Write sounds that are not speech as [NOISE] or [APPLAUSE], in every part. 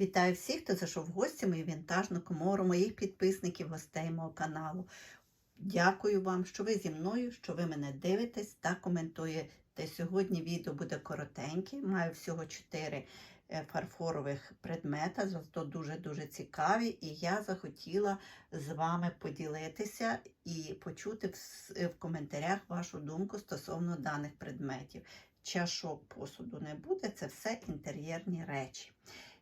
Вітаю всіх, хто зайшов в гості мою вінтажну комору, моїх підписників, гостей мого каналу. Дякую вам, що ви зі мною, що ви мене дивитесь та коментуєте. Сьогодні відео буде коротеньке, маю всього 4 фарфорових предмета, зато дуже-дуже цікаві. І я захотіла з вами поділитися і почути в, в коментарях вашу думку стосовно даних предметів. Чашок посуду не буде, це все інтер'єрні речі.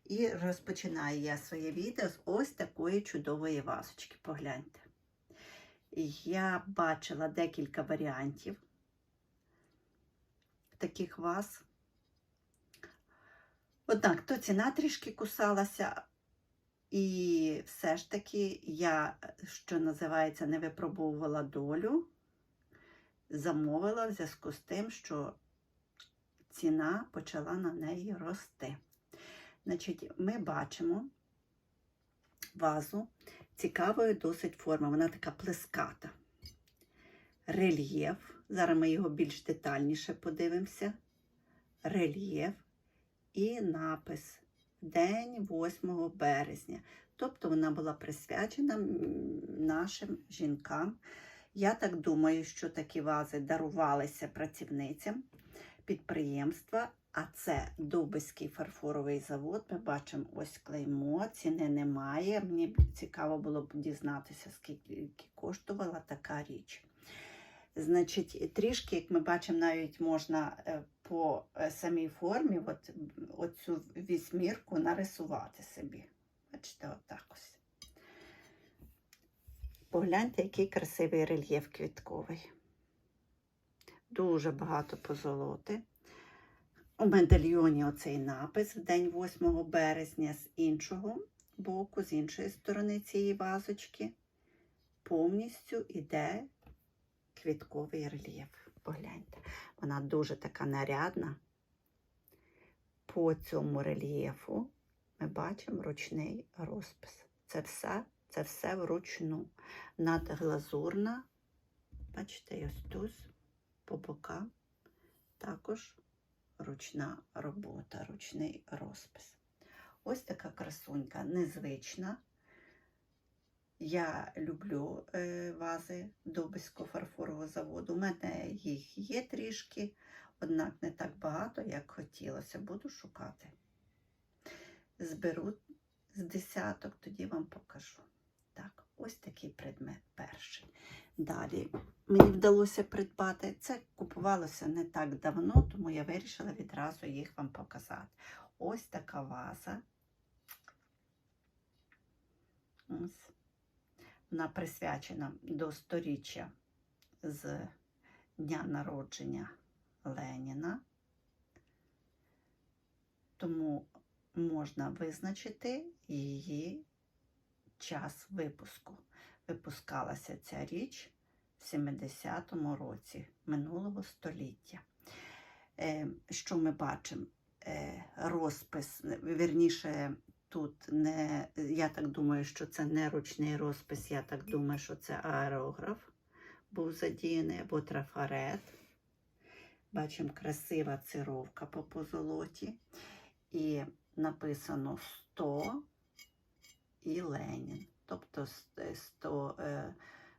І розпочинаю я своє відео з ось такої чудової вазочки. Погляньте. Я бачила декілька варіантів таких ваз. Однак то ціна трішки кусалася, і все ж таки я, що називається, не випробовувала долю, замовила в зв'язку з тим, що ціна почала на неї рости. Значить, ми бачимо вазу цікавої досить форми. Вона така плеската. Рельєф. Зараз ми його більш детальніше подивимося. Рельєф і напис День 8 березня. Тобто вона була присвячена нашим жінкам. Я так думаю, що такі вази дарувалися працівницям підприємства, а це Дубиський фарфоровий завод. Ми бачимо ось клеймо, ціни немає. Мені цікаво було б дізнатися, скільки коштувала така річ. Значить, трішки, як ми бачимо, навіть можна е, по е, самій формі от, оцю вісьмірку нарисувати собі. Бачите, отак ось. Погляньте, який красивий рельєф квітковий. Дуже багато позолоти. У медальйоні оцей напис в день 8 березня з іншого боку, з іншої сторони цієї вазочки. Повністю йде квітковий рельєф. Погляньте, вона дуже така нарядна. По цьому рельєфу ми бачимо ручний розпис. Це все, це все вручну. Надглазурна, бачите, ось по бокам також ручна робота, ручний розпис. Ось така красунька, незвична. Я люблю е, вази Дубиського фарфорового заводу. У мене їх є трішки, однак не так багато, як хотілося. Буду шукати. Зберу з десяток, тоді вам покажу. Ось такий предмет перший. Далі мені вдалося придбати. Це купувалося не так давно, тому я вирішила відразу їх вам показати. Ось така ваза. Ось. Вона присвячена до сторіччя з дня народження Леніна. Тому можна визначити її час випуску. Випускалася ця річ в 70-му році минулого століття. Е, Що ми бачимо? Е, Розпис, вірніше, тут не, я так думаю, що це не ручний розпис, я так думаю, що це аерограф був задіяний або трафарет. Бачимо красива цировка по позолоті. І написано 100 і Ленін. Тобто 100 е,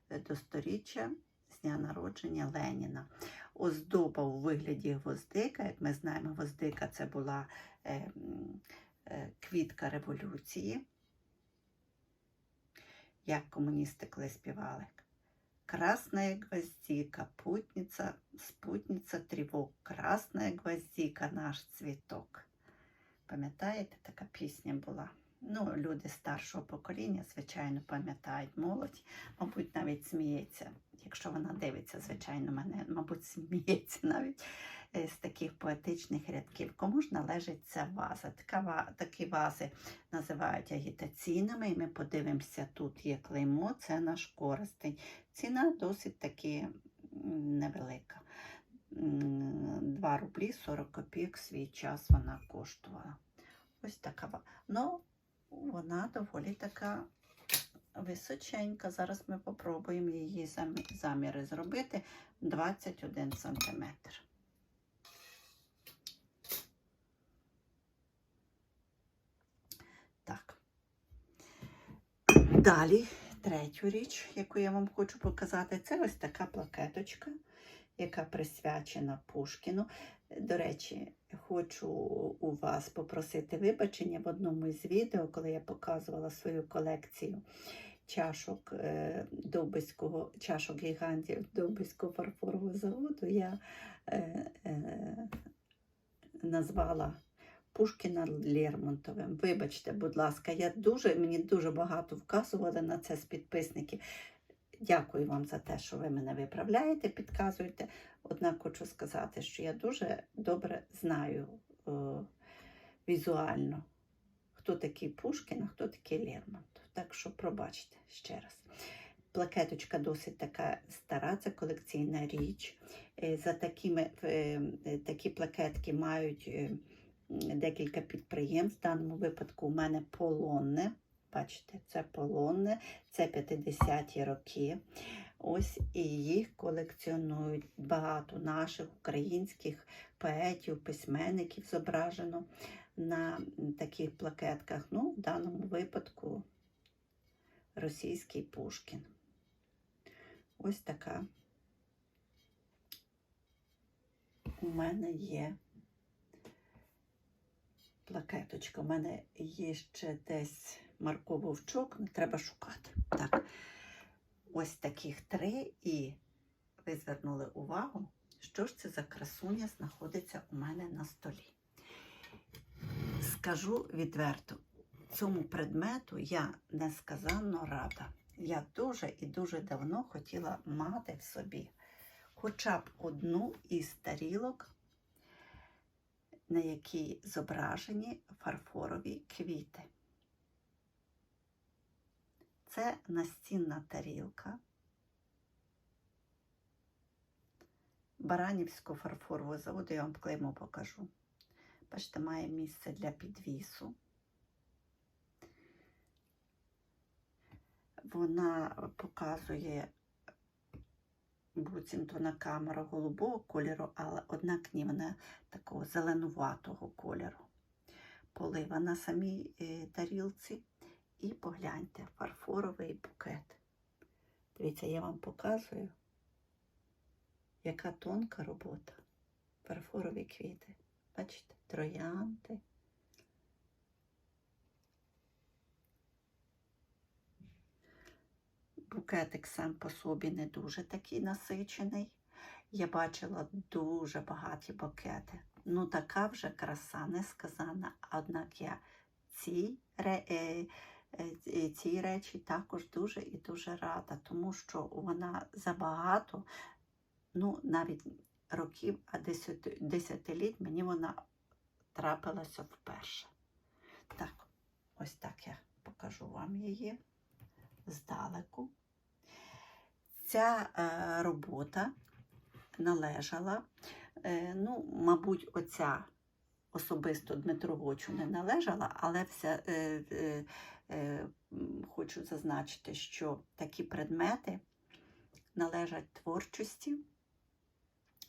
до сторіччя з дня народження Леніна. Оздоба у вигляді гвоздика. Як ми знаємо, гвоздика це була е, е, квітка революції. Як комуністи коли співали. Красная гвоздика, путница, спутниця тревог. Красная гвоздика, наш цвіток. Пам'ятаєте, така пісня була? Ну, люди старшого покоління, звичайно, пам'ятають молодь, мабуть, навіть сміється. Якщо вона дивиться, звичайно, мене, мабуть, сміється навіть е, з таких поетичних рядків. Кому ж належить ця ваза? Така, такі вази називають агітаційними, і ми подивимося, тут є клеймо, це наш користень. Ціна досить таки невелика. М, 2 рублі 40 копійок свій час вона коштувала. Ось така. Ну, вона доволі така височенька. Зараз ми попробуємо її заміри зробити 21 сантиметр. Далі, третю річ, яку я вам хочу показати, це ось така плакеточка, яка присвячена Пушкіну. До речі, хочу у вас попросити вибачення в одному із відео, коли я показувала свою колекцію чашок е, Довбиського, чашок гігантів Довбиського фарфорового заводу. Я е, е, назвала Пушкіна Лермонтовим. Вибачте, будь ласка, я дуже, мені дуже багато вказували на це з підписників. Дякую вам за те, що ви мене виправляєте, підказуєте. Однак хочу сказати, що я дуже добре знаю е, візуально, хто такий Пушкін, а хто такий Лермонтов. Так що пробачте ще раз. Плакеточка досить така стара, це колекційна річ. Е, За такими, е, такі плакетки мають е, декілька підприємств. В даному випадку у мене полонне. Бачите, це полонне, це 50-ті роки. Ось і їх колекціонують багато наших українських поетів, письменників зображено на таких плакетках. Ну, в даному випадку російський Пушкін. Ось така у мене є плакеточка. У мене є ще десь Марко Вовчок, треба шукати. Так, ось таких три, і ви звернули увагу, що ж це за красуня знаходиться у мене на столі. Скажу відверто, цьому предмету я несказанно рада. Я дуже і дуже давно хотіла мати в собі хоча б одну із тарілок, на якій зображені фарфорові квіти. Це настінна тарілка Баранівського фарфорового заводу, я вам клеймо покажу. Бачите, має місце для підвісу. Вона показує буцімто на камеру голубого кольору, але однак ні, вона такого зеленуватого кольору. Полива на самій е, тарілці. І погляньте, фарфоровий букет. Дивіться, я вам показую, яка тонка робота. Фарфорові квіти. Бачите, троянди. Букетик сам по собі не дуже такий насичений. Я бачила дуже багаті букети. Ну, така вже краса несказана. Однак я ці, е, е, ці речі також дуже і дуже рада, тому що вона забагато, ну, навіть років, а десят, десятиліть мені вона трапилася вперше. Так, ось так я покажу вам її здалеку. Ця е, робота належала, е, ну, мабуть, оця особисто Дмитру Гочу не належала, але вся, е, хочу зазначити, що такі предмети належать творчості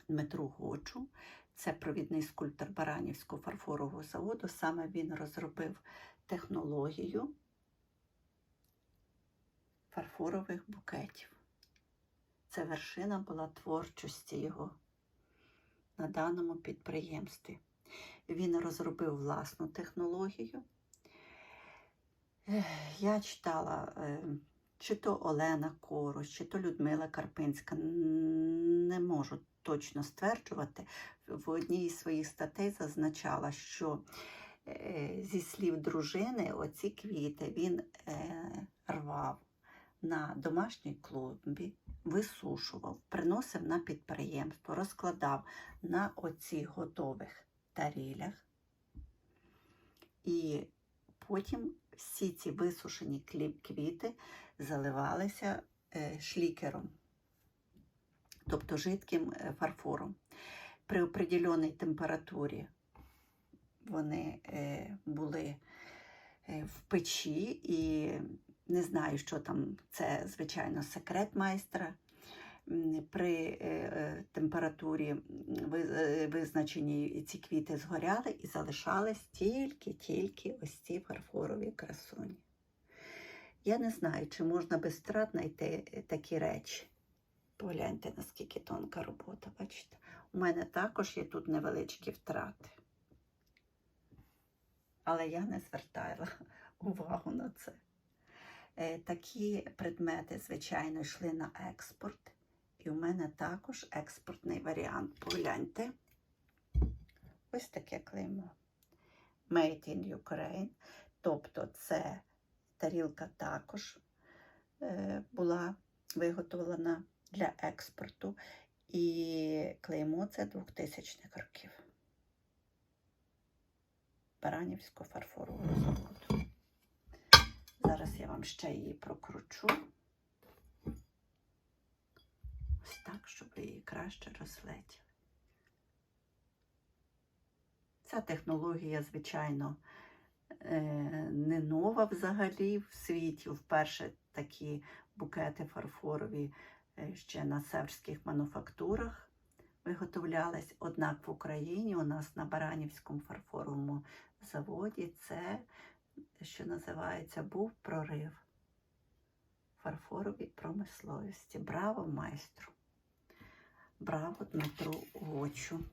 Дмитру Гочу. Це провідний скульптор Баранівського фарфорового заводу. Саме він розробив технологію фарфорових букетів. Це вершина була творчості його на даному підприємстві. Він розробив власну технологію. Я читала, е, чи то Олена Корос, чи то Людмила Карпинська, не можу точно стверджувати. В одній із своїх статей зазначала, що е, зі слів дружини оці квіти він е, рвав на домашній клумбі, висушував, приносив на підприємство, розкладав на оці готових тарілях. І потім всі ці висушені квіти заливалися шлікером, тобто жидким фарфором. При определеній температурі вони були в печі і не знаю, що там, це, звичайно, секрет майстра. При е, температурі визначеній ці квіти згоряли і залишались тільки-тільки ось ці фарфорові красуні. Я не знаю, чи можна без втрат знайти е, такі речі. Погляньте, наскільки тонка робота, бачите? У мене також є тут невеличкі втрати. Але я не звертала [LAUGHS] увагу на це. Е, Такі предмети, звичайно, йшли на експорт. І у мене також експортний варіант. Погляньте. Ось таке клеймо. Made in Ukraine. Тобто це тарілка також е, була виготовлена для експорту. І клеймо це 2000-х років. Баранівського фарфорового заводу. Зараз я вам ще її прокручу. Ось так, щоб її краще розгледіли. Ця технологія, звичайно, е, не нова взагалі в світі. Вперше такі букети фарфорові е, ще на северських мануфактурах виготовлялись. Однак в Україні у нас на Баранівському фарфоровому заводі це, що називається, був прорив фарфоровій промисловості. Браво майстру! Браво Дмитру Гочу!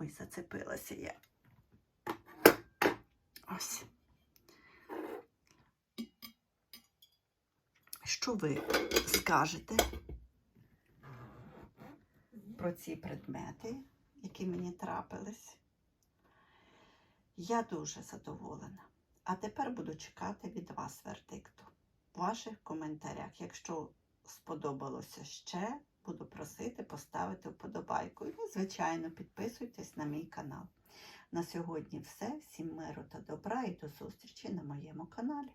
Ой, зацепилася я. Ось. Що ви скажете про ці предмети, які мені трапились? Я дуже задоволена. А тепер буду чекати від вас вердикту. В ваших коментарях, якщо сподобалося ще, буду просити поставити вподобайку. І, звичайно, підписуйтесь на мій канал. На сьогодні все. Всім миру та добра і до зустрічі на моєму каналі.